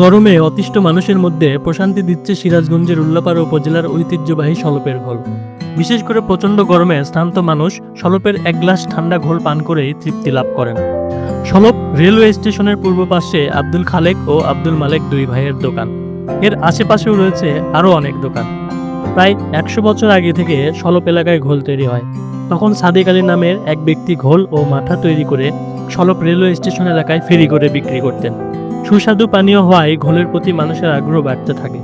গরমে অতিষ্ঠ মানুষের মধ্যে প্রশান্তি দিচ্ছে সিরাজগঞ্জের উল্লাপাড়া উপজেলার ঐতিহ্যবাহী সলপের ঘোল। বিশেষ করে প্রচণ্ড গরমে স্নান্ত মানুষ সলপের এক গ্লাস ঠান্ডা ঘোল পান করেই তৃপ্তি লাভ করেন। সলপ রেলওয়ে স্টেশনের পূর্ব পাশে আব্দুল খালেক ও আব্দুল মালেক দুই ভাইয়ের দোকান। এর আশেপাশেও রয়েছে আরও অনেক দোকান। প্রায় একশো বছর আগে থেকে সলপ এলাকায় ঘোল তৈরি হয়। তখন সাদিক আলী নামের এক ব্যক্তি ঘোল ও মাথা তৈরি করে সলপ রেলওয়ে স্টেশন এলাকায় ফেরি করে বিক্রি করতেন। সুস্বাদু পানীয় হওয়ায় ঘোলের প্রতি মানুষের আগ্রহ বাড়তে থাকে।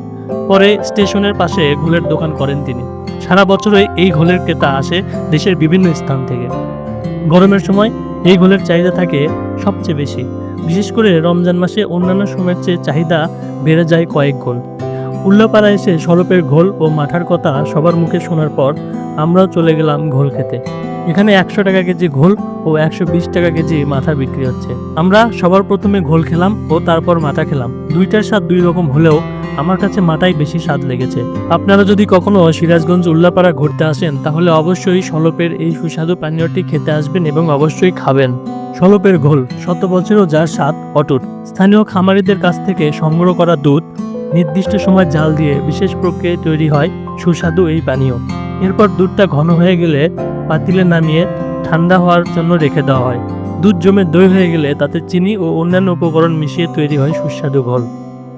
পরে স্টেশনের পাশে ঘোলের দোকান করেন তিনি। সারা বছরই এই ঘোলের ক্রেতা আসে দেশের বিভিন্ন স্থান থেকে। গরমের সময় এই ঘোলের চাহিদা থাকে সবচেয়ে বেশি। বিশেষ করে রমজান মাসে অন্যান্য সময়ের চেয়ে চাহিদা বেড়ে যায় কয়েক গুণ উল্লাপাড়া এসে সরপের ঘোল ও মাঠার কথা সবার মুখে শোনার পর আমরাও চলে গেলাম ঘোল খেতে। এখানে একশো টাকা কেজি ঘোল ও একশো বিশ টাকা কেজি মাথা বিক্রি হচ্ছে। আমরা সবার প্রথমে ঘোল খেলাম ও তারপর মাথা খেলাম। দুইটার স্বাদ দুই রকম হলেও আমার কাছে মাটাই বেশি স্বাদ লেগেছে। আপনারা যদি কখনো সিরাজগঞ্জ উল্লাপাড়া ঘুরতে আসেন, তাহলে অবশ্যই সলপের এই সুস্বাদু পানীয়টি খেতে আসবেন এবং অবশ্যই খাবেন। সলপের ঘোল শত বছরেও যার স্বাদ অটুট। স্থানীয় খামারিদের কাছ থেকে সংগ্রহ করা দুধ, নির্দিষ্ট সময় জাল দিয়ে বিশেষ প্রক্রিয়ায় তৈরি হয় সুস্বাদু এই পানীয়। এরপর দুধটা ঘন হয়ে গেলে পাতিলে নামিয়ে ঠান্ডা হওয়ার জন্য রেখে দেওয়া হয়। দুধ জমে দই হয়ে গেলে তাতে চিনি ও অন্যান্য উপকরণ মিশিয়ে তৈরি হয় সুস্বাদু ঘোল